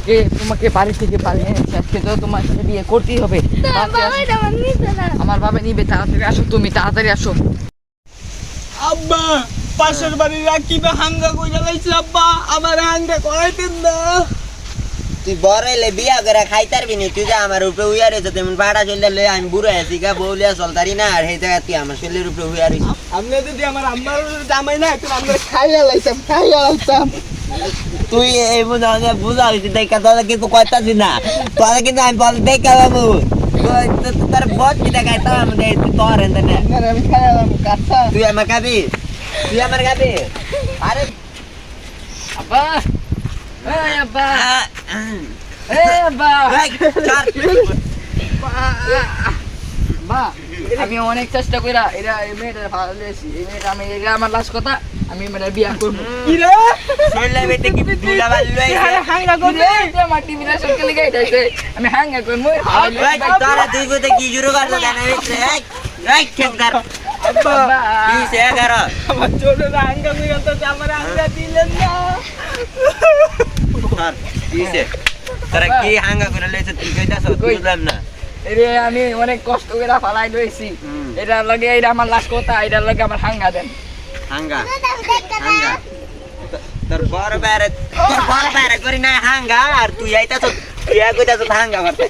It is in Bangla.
আজকে তোমাকে বাড়ি থেকে পালিয়ে এনেছি। আজকে তো তোমার সাথে বিয়ে করতেই হবে। আমার বাবা নিবে তাড়াতাড়ি আসো তুমি তাড়াতাড়ি আসো। আব্বা পাশের বাড়ির রাকিবে হাঙ্গা কইরা আব্বা আমার হাঙ্গা করাইতেন না। তুই বড় বিয়া করে খাইতারবি নি তুই যে আমার উপরে উইয়ার হয়েছে তেমন পাড়া চললে লই আমি বুড়ো আছি গা বউলিয়া চলতারি না আর সেই জায়গা তুই আমার শরীরের উপরে উইয়ার হয়েছিস আপনি যদি আমার আম্মার জামাই না একটু আমরা খাইয়া লাইতাম খাইয়া লাইতাম। তুই এই মনে হয় বুঝা হয়েছি দেখা তোরা কিন্তু কইতাছি না। তোরা কিন্তু আমি বল দেখা বাবু তোর বট কি দেখাই তো আমি তোর তুই আমার খাবি? তুই আমার খাবি? আরে আব্বা। এই আব্বা। আহ, এই আব্বা। আমি অনেক চেষ্টা কইরা এরা এই মেয়েটা ভালো এই মেয়েটা আমি এটা আমার লাস্ট কথা। আমি মেয়েটা বিয়া করব কি রে কি দুলা বালু হয়েছে? হাঙ্গা করবে লিগে আমি তোরা তুই কি। আব্বা সে করো? আমার ছোট হাঙ্গা কইরা তো আমার হাঙ্গা দিলেন না ছাড়, কি সে? তোরা কি হাঙ্গা করে লইছে তুই কইতাছ বুঝলাম না এরে আমি অনেক কষ্ট করে ফালাই লইছি। এটা লাগে এটা আমার লাস্ট কথা এটা লাগে আমার হাঙ্গা দেন তোর বড় বাইরে তোর বড় বাইরে করি না হাঙ্গা আর তুই আইতাছ তুই কইতাছ হাঙ্গা করতে